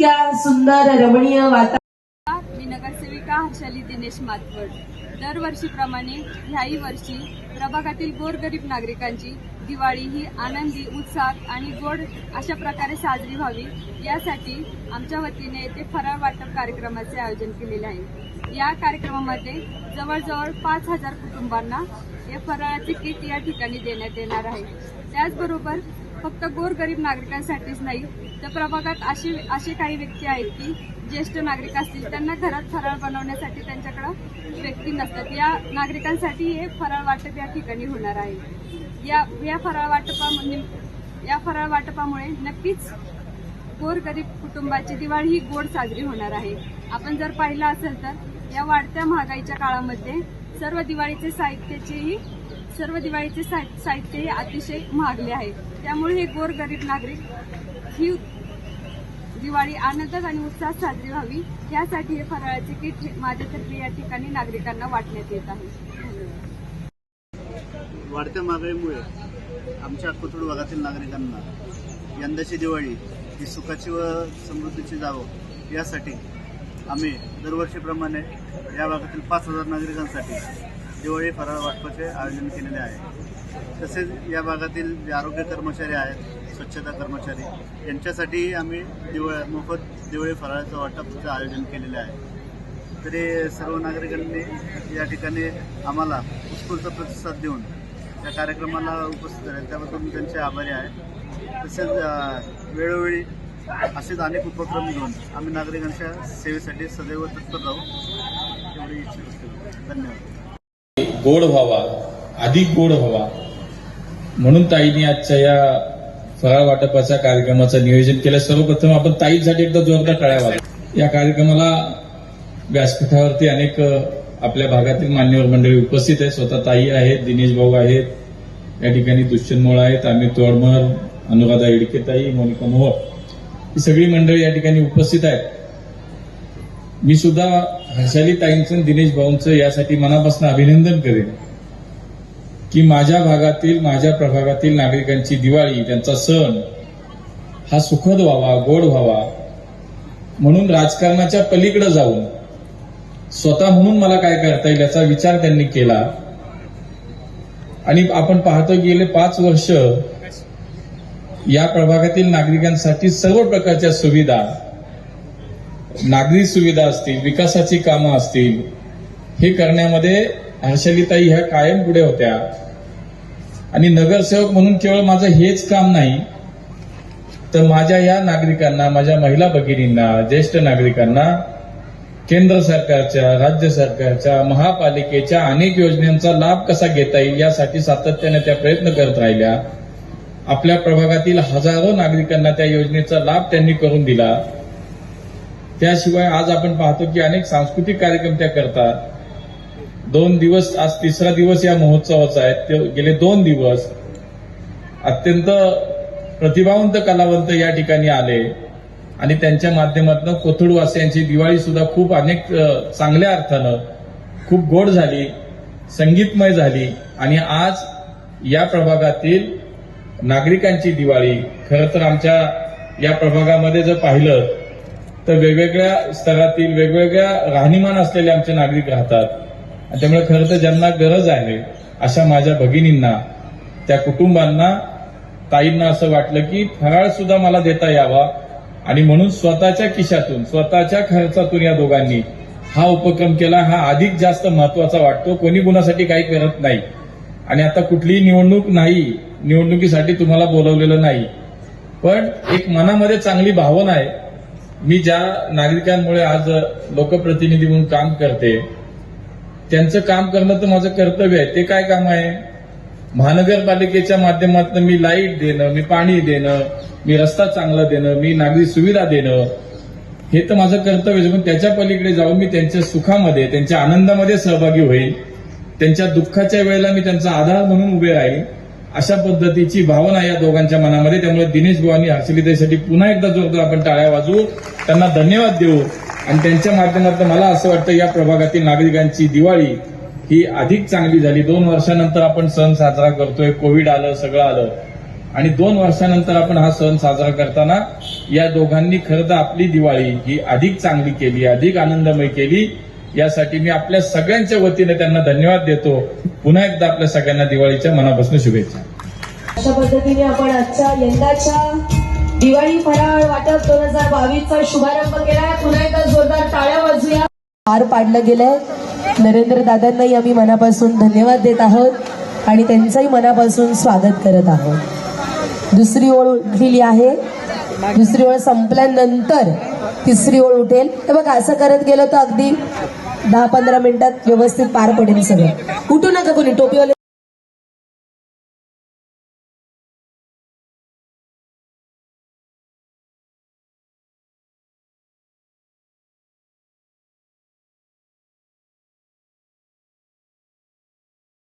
इतक्या सुंदर रमणीय वातावरण मी नगरसेविका हर्षाली दिनेश मातवड. दरवर्षीप्रमाणे ह्याही वर्षी प्रभागातील गोरगरीब नागरिकांची दिवाळी ही आनंदी उत्साह आणि गोड अशा प्रकारे साजरी व्हावी यासाठी आमच्या वतीने येथे फराळ वाटप कार्यक्रमाचे आयोजन केलेले आहे. या कार्यक्रमामध्ये जवळजवळ पाच हजार कुटुंबांना या फराळाचे किट या ठिकाणी देण्यात येणार आहे. त्याचबरोबर फक्त गोरगरीब नागरिकांसाठीच नाही तर प्रभागात अशी असे काही व्यक्ती आहेत की ज्येष्ठ नागरिक असतील त्यांना घरात फराळ बनवण्यासाठी त्यांच्याकडं व्यक्ती नसतात. या नागरिकांसाठी हे फराळ वाटप या ठिकाणी होणार आहे. या या फराळ वाटपामुळे या फराळ वाटपामुळे नक्कीच गोरगरीब कुटुंबाची दिवाळी ही गोड साजरी होणार आहे. आपण जर पाहिलं असेल तर या वाढत्या महागाईच्या काळामध्ये सर्व दिवाळीचे साहित्याचेही सर्व दिवाळीचे साहि- साहित्यही अतिशय महागले आहे. त्यामुळे हे गोरगरीब नागरिक ही दिवाळी आनंदात आणि उत्साहात साजरी व्हावी यासाठी हे फराळाचे किट माझ्यातर्फे या ठिकाणी नागरिकांना वाटण्यात येत आहे. वाढत्या महागाईमुळे आमच्या कोथरूड भागातील नागरिकांना यंदाची दिवाळी ही सुखाची व समृद्धीची जावं यासाठी आम्ही दरवर्षीप्रमाणे या भागातील पाच हजार नागरिकांसाठी दिवाळी फराळ वाटपाचे आयोजन केलेले आहे. तसेच या भागातील जे आरोग्य कर्मचारी आहेत स्वच्छता कर्मचारी. यांच्यासाठी आम्ही दिवाळी मोफत दिवाळी फराळाचं वाटपचं आयोजन केलेलं आहे. तरी सर्व नागरिकांनी या ठिकाणी आम्हाला उत्स्फूर्त प्रतिसाद देऊन या कार्यक्रमाला उपस्थित झाले त्याबद्दल मी त्यांचे आभारी आहे. तसेच वेळोवेळी असेच अनेक उपक्रम घेऊन आम्ही नागरिकांच्या सेवेसाठी सदैव तत्पर राहू. एवढी इच्छा असते धन्यवाद. गोड व्हावा अधिक गोड व्हावा. म्हणून ताईने आजच्या या फराळ वाटपाच्या कार्यक्रमाचं नियोजन केलं. सर्वप्रथम आपण ताईसाठी एकदा जोरदार टाळ्या या कार्यक्रमाला व्यासपीठावरती अनेक आपल्या भागातील मान्यवर मंडळी उपस्थित आहेत. स्वतः ताई आहेत दिनेश भाऊ आहेत या ठिकाणी दुष्यंत मोळ आहेत अमित तोडमर अनुराधा इडकेताई मोनिका मोहर ही सगळी मंडळी या ठिकाणी उपस्थित आहेत. मी सुद्धा हर्षाली ताईंचं दिनेश भाऊंचं यासाठी मनापासून अभिनंदन करेन. की माझ्या भागातील माझ्या प्रभागातील नागरिकांची दिवाळी त्यांचा सण हा सुखद व्हावा गोड व्हावा म्हणून राजकारणाच्या पलीकडे जाऊन स्वतः म्हणून मला काय करता येईल याचा विचार त्यांनी केला. आणि आपण पाहतो गेले पाच वर्ष या प्रभागातील नागरिकांसाठी सर्व प्रकारच्या सुविधा नागरी सुविधा असतील विकासाची कामं असतील हे करण्यामध्ये हर्षलिताई ह्या कायम पुढे होत्या. आणि नगरसेवक म्हणून केवळ माझं हेच काम नाही तर माझ्या या नागरिकांना माझ्या महिला भगिनींना ज्येष्ठ नागरिकांना केंद्र सरकारच्या राज्य सरकारच्या महापालिकेच्या अनेक योजनांचा लाभ कसा घेता येईल यासाठी सातत्याने त्या प्रयत्न करत राहिल्या. आपल्या प्रभागातील हजारो नागरिकांना त्या योजनेचा लाभ त्यांनी करून दिला. त्याशिवाय आज आपण पाहतो की अनेक सांस्कृतिक कार्यक्रम त्या करतात. दोन दिवस आज तिसरा दिवस या महोत्सवाचा आहे. ते गेले दोन दिवस अत्यंत प्रतिभावंत कलावंत या ठिकाणी आले. आणि त्यांच्या माध्यमातून कोथरूडवासियांची दिवाळी सुद्धा खूप अनेक चांगल्या अर्थानं खूप गोड झाली संगीतमय झाली. आणि आज या प्रभागातील नागरिकांची दिवाळी खरं तर आमच्या या प्रभागामध्ये जर पाहिलं तर वेगवेगळ्या स्तरातील वेगवेगळ्या राहणीमान असलेले आमचे नागरिक राहतात. त्यामुळे खरं तर ज्यांना गरज आहे अशा माझ्या भगिनींना त्या कुटुंबांना ताईंना असं वाटलं की फराळ सुद्धा मला देता यावा. आणि म्हणून स्वतःच्या खिशातून स्वतःच्या खर्चातून या दोघांनी हा उपक्रम केला. हा अधिक जास्त महत्त्वाचा वाटतो. कोणी कुणासाठी काही करत नाही. आणि आता कुठलीही निवडणूक नाही. निवडणुकीसाठी तुम्हाला बोलवलेलं नाही. पण एक मनामध्ये चांगली भावना आहे. मी ज्या नागरिकांमुळे आज लोकप्रतिनिधी म्हणून काम करते त्यांचं काम करणं तर माझं कर्तव्य आहे. ते काय काम आहे? महानगरपालिकेच्या माध्यमातून मी लाइट देणं मी पाणी देणं मी रस्ता चांगला देणं मी नागरी सुविधा देणं हे तर माझं कर्तव्य आहे. पण त्याच्या पलीकडे जाऊन मी त्यांच्या सुखामध्ये त्यांच्या आनंदामध्ये सहभागी होईल. त्यांच्या दुःखाच्या वेळेला मी त्यांचा आधार म्हणून उभे राहील. अशा पद्धतीची भावना या दोघांच्या मनामध्ये. त्यामुळे दिनेश भाऊ आणि हर्षलितेसाठी पुन्हा एकदा जोरदार आपण टाळ्या वाजवू. त्यांना धन्यवाद देऊ. आणि त्यांच्या माध्यमातून मला असं वाटतं या प्रभागातील नागरिकांची दिवाळी ही अधिक चांगली झाली. दोन वर्षानंतर आपण सण साजरा करतोय कोविड आलं सगळं आलं. आणि दोन वर्षानंतर आपण हा सण साजरा करताना या दोघांनी खरं तर आपली दिवाळी ही अधिक चांगली केली अधिक आनंदमय केली. यासाठी मी आपल्या सगळ्यांच्या वतीने त्यांना धन्यवाद देतो. पुन्हा एकदा आपल्या सगळ्यांना दिवाळीच्या मनापासून शुभेच्छा. अशा पद्धतीने आपण आजच्या यंदाच्या दिवाळी फराळ वाटप दोन हजार बावीसचा शुभारंभ केलाय. पुन्हा एकदा जोरदार टाळ्या वाजूया. पार पाडलं गेलंय. नरेंद्र दादांनाही आम्ही मनापासून धन्यवाद देत आहोत आणि त्यांचंही मनापासून स्वागत करत आहोत. दुसरी ओळ उठलेली आहे. दुसरी ओळ संपल्यानंतर तिसरी ओळ उठेल. तर बघ असं करत गेलं तर अगदी दहा पंधरा मिनिटात व्यवस्थित पार पडेल सगळं. उठू नका कोणी टोपीवाले